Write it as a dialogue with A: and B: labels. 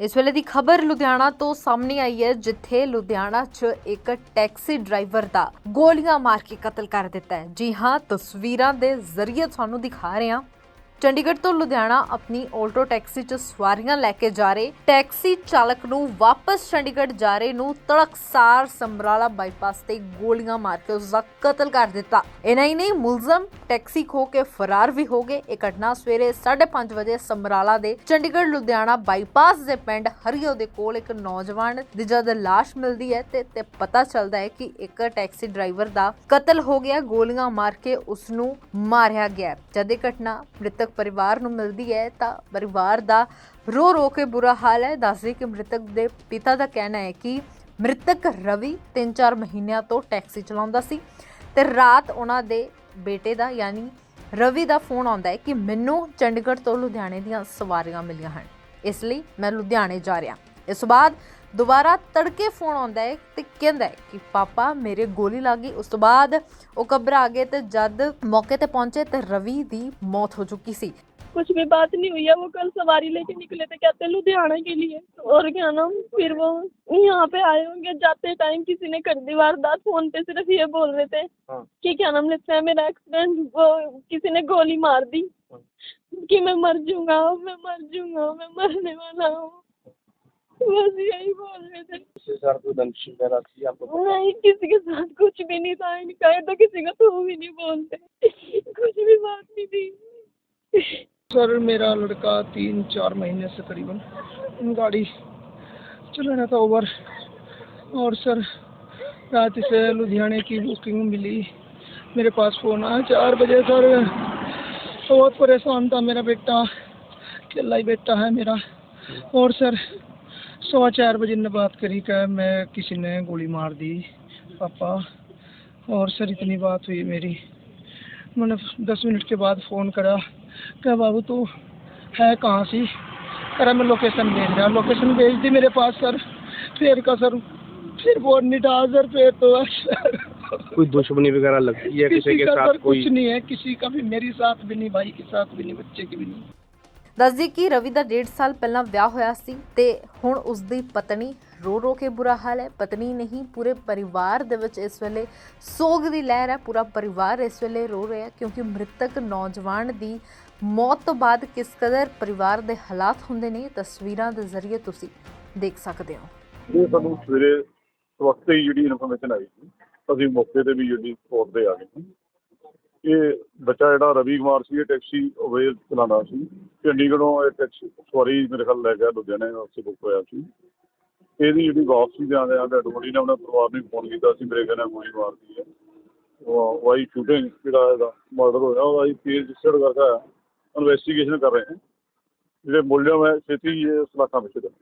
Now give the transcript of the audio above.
A: ਇਸ ਵੇਲੇ ਦੀ ਖਬਰ ਲੁਧਿਆਣਾ ਤੋਂ ਸਾਹਮਣੇ ਆਈ ਹੈ, ਜਿੱਥੇ ਲੁਧਿਆਣਾ 'ਚ ਇੱਕ ਟੈਕਸੀ ਡਰਾਈਵਰ ਦਾ ਗੋਲੀਆਂ ਮਾਰ ਕੇ ਕਤਲ ਕਰ ਦਿੱਤਾ ਹੈ। ਜੀ ਹਾਂ, ਤਸਵੀਰਾਂ ਦੇ ਜ਼ਰੀਏ ਤੁਹਾਨੂੰ ਦਿਖਾ ਰਹੇ ਹਾਂ। ਚੰਡੀਗੜ੍ਹ ਤੋਂ ਲੁਧਿਆਣਾ ਆਪਣੀ ਆਲਟੋ ਟੈਕਸੀ 'ਚ ਸਵਾਰੀਆਂ ਲੈ ਕੇ ਜਾ ਰਹੇ ਟੈਕਸੀ ਚਾਲਕ ਨੂੰ ਵਾਪਸ ਚੰਡੀਗੜ੍ਹ ਜਾ ਰਹੇ ਨੂੰ ਤੜਕਸਾਰ ਸਮਰਾਲਾ ਬਾਈਪਾਸ ਤੇ ਗੋਲੀਆਂ ਮਾਰ ਕੇ ਉਸ ਦਾ ਕਤਲ ਕਰ ਦਿੱਤਾ। ਇਨਾ ਹੀ ਨਹੀਂ, ਮੁਲਜ਼ਮ ਟੈਕਸੀ ਖੋ ਕੇ ਫਰਾਰ ਵੀ ਹੋ ਗਏ। ਇਹ ਘਟਨਾ ਸਵੇਰੇ 5:30 ਵਜੇ ਸਮਰਾਲਾ ਦੇ ਚੰਡੀਗੜ੍ਹ ਲੁਧਿਆਣਾ ਬਾਈਪਾਸ ਦੇ ਪਿੰਡ ਹਰੀਓ ਦੇ ਕੋਲ ਇੱਕ ਨੌਜਵਾਨ ਦੀ ਜਦ ਲਾਸ਼ ਮਿਲਦੀ ਹੈ ਤੇ ਤੇ ਪਤਾ ਚੱਲਦਾ ਹੈ ਕਿ ਇੱਕ ਟੈਕਸੀ ਡਰਾਈਵਰ ਦਾ ਕਤਲ ਹੋ ਗਿਆ। ਗੋਲੀਆਂ ਮਾਰ ਕੇ ਉਸ ਨੂੰ ਮਾਰਿਆ ਗਿਆ। ਜਦ ਇਹ ਘਟਨਾ ਮ੍ਰਿਤਕ ਪਰਿਵਾਰ ਨੂੰ ਮਿਲਦੀ ਹੈ, ਤਾਂ ਪਰਿਵਾਰ ਦਾ ਰੋ ਰੋ ਕੇ ਬੁਰਾ ਹਾਲ ਹੈ। ਦੱਸਦੇ ਕਿ ਮ੍ਰਿਤਕ ਦੇ ਪਿਤਾ ਦਾ ਕਹਿਣਾ ਹੈ ਕਿ ਮ੍ਰਿਤਕ ਰਵੀ 3-4 ਮਹੀਨਿਆਂ ਤੋਂ ਟੈਕਸੀ ਚਲਾਉਂਦਾ ਸੀ ਤੇ ਰਾਤ ਉਹਨਾਂ ਦੇ ਬੇਟੇ ਦਾ ਯਾਨੀ ਰਵੀ ਦਾ ਫੋਨ ਆਉਂਦਾ ਹੈ ਕਿ ਮੈਨੂੰ ਚੰਡੀਗੜ੍ਹ ਤੋਂ ਲੁਧਿਆਣੇ ਦੀਆਂ ਸਵਾਰੀਆਂ ਮਿਲੀਆਂ ਹਨ। ਇਸ ਲਈ ਮੈਂ ਲੁਧਿਆਣੇ ਜਾ ਰਿਹਾ। ਇਸ ਤੋਂ ਬਾਅਦ ਦੁਬਾਰਾ ਤੜਕੇ ਫੋਨ ਆਉਂਦਾ ਹੈ ਤੇ ਕਹਿੰਦਾ ਹੈ ਕਿ ਪਾਪਾ ਮੇਰੇ ਗੋਲੀ ਲੱਗ ਗਈ ਉਸ ਤੋਂ ਬਾਅਦ ਉਹ ਘਬਰਾ ਗਏ ਤੇ ਜਦ ਮੌਕੇ ਤੇ ਪਹੁੰਚੇ ਤੇ ਰਵੀ ਦੀ ਮੌਤ ਹੋ ਚੁੱਕੀ ਸੀ
B: कुछ भी बात नहीं हुई है वो कल सवारी लेके निकले थे कहते लुधियाना के लिए और क्या नाम फिर वो यहाँ पे आए होंगे जाते टाइम किसी ने कर दी वारदात फोन पे सिर्फ ये बोल रहे थे
C: हाँ।
B: कि क्या नाम लेते हैं मेरा एक्सीडेंट वो किसी ने गोली मार दी
C: हाँ।
B: कि मैं मर जाऊंगा मैं मर जाऊंगा मैं मरने वाला हूँ बस यही बोल रहे थे।
C: इसके साथ कोई दंश वगैरह थी? आपको
B: नहीं किसी के साथ कुछ भी नहीं था इनका तो किसी का तो भी नहीं बोलते। कुछ भी बात नहीं थी।
D: सर मेरा लड़का तीन चार महीने से करीबन गाड़ी चला रहा था ओवर और सर रात से लुधियाने की बुकिंग मिली। मेरे पास फ़ोन आया चार बजे सर। बहुत परेशान था मेरा बेटा अकेला ही बेटा है मेरा। और सर सवा चार बजे ने बात करी कि मैं किसी ने गोली मार दी पापा। और सर इतनी बात हुई मेरी। मैंने दस मिनट के बाद फ़ोन करा क्या बाबू तू है कहाँ सी? करा मैं लोकेशन भेज रहा लोकेशन भेज दी मेरे पास सर। फिर का सर फिर वो था सर फिर तो सर।
C: कोई दुश्मनी वगैरह लगती है किसी
D: किसी
C: के साथ कोई?
D: कुछ नहीं है किसी का भी मेरे साथ भी नहीं भाई के साथ भी नहीं बच्चे की भी नहीं।
A: ਦੱਸਦੀ ਕਿ ਰਵੀ ਦਾ 1.5 ਸਾਲ ਪਹਿਲਾਂ ਵਿਆਹ ਹੋਇਆ ਸੀ ਤੇ ਹੁਣ ਉਸ ਦੀ ਪਤਨੀ ਰੋ ਰੋ ਕੇ ਬੁਰਾ ਹਾਲ ਹੈ। ਪਤਨੀ ਨਹੀਂ, ਪੂਰੇ ਪਰਿਵਾਰ ਦੇ ਵਿੱਚ ਇਸ ਵੇਲੇ ਸੋਗ ਦੀ ਲਹਿਰ ਹੈ। ਪੂਰਾ ਪਰਿਵਾਰ ਇਸ ਵੇਲੇ ਰੋ ਰਿਹਾ ਕਿਉਂਕਿ ਮ੍ਰਿਤਕ ਨੌਜਵਾਨ ਦੀ ਮੌਤ ਤੋਂ ਬਾਅਦ ਕਿਸ ਕਦਰ ਪਰਿਵਾਰ ਦੇ ਹਾਲਾਤ ਹੁੰਦੇ ਨੇ ਤਸਵੀਰਾਂ ਦੇ ਜ਼ਰੀਏ ਤੁਸੀਂ ਦੇਖ ਸਕਦੇ ਹੋ।
E: ਇਹ ਸਾਨੂੰ ਸਵੇਰੇ ਵਕਤ ਹੀ ਜਿਹੜੀ ਇਨਫੋਰਮੇਸ਼ਨ ਆਈ ਸੀ। ਅਸੀਂ ਮੌਕੇ ਤੇ ਵੀ ਜਿਹੜੀ ਸਪੋਰਟ ਤੇ ਆ ਗਏ ਸੀ। ਇਹ ਬੱਚਾ ਜਿਹੜਾ ਰਵੀ ਕੁਮਾਰ ਸੀ, ਇਹ ਟੈਕਸੀ ਅਵੇਲ ਚਲਾਉਂਦਾ ਸੀ। ਚੰਡੀਗੜ੍ਹੋਂ ਇਹ ਟੈਕਸੀ ਸਵਾਰੀ ਮੇਰੇ ਖਿਆਲ ਲੈ ਗਿਆ, ਲੁਧਿਆਣੇ ਵਾਸਤੇ ਬੁੱਕ ਹੋਇਆ ਸੀ। ਇਹਦੀ ਜਿਹੜੀ ਵਾਪਸੀ ਦੇ ਆਉਂਦੇ ਆਂਦੇ ਡੋਰੀ ਨੇ ਆਪਣੇ ਪਰਿਵਾਰ ਨੂੰ ਫੋਨ ਕੀਤਾ ਸੀ, ਮੇਰੇ ਕਹਿੰਦੇ ਗੋਲੀ ਮਾਰਦੀ ਹੈ। ਉਹ ਵਾਈ ਸ਼ੂਟਿੰਗ ਜਿਹੜਾ ਇਹਦਾ ਮਰਡਰ ਹੋਇਆ, ਉਹਦਾ ਅਸੀਂ ਕੇਸ ਰਜਿਸਟਰਡ ਕਰਕੇ ਇਨਵੈਸਟੀਗੇਸ਼ਨ ਕਰ ਰਹੇ ਹਾਂ ਜਿਹੜੇ ਮੁਲਜ਼ਮ ਹੈ ਛੇਤੀ ਇਹ ਸਲਾਖਾਂ ਵਿੱਚ ਦੇ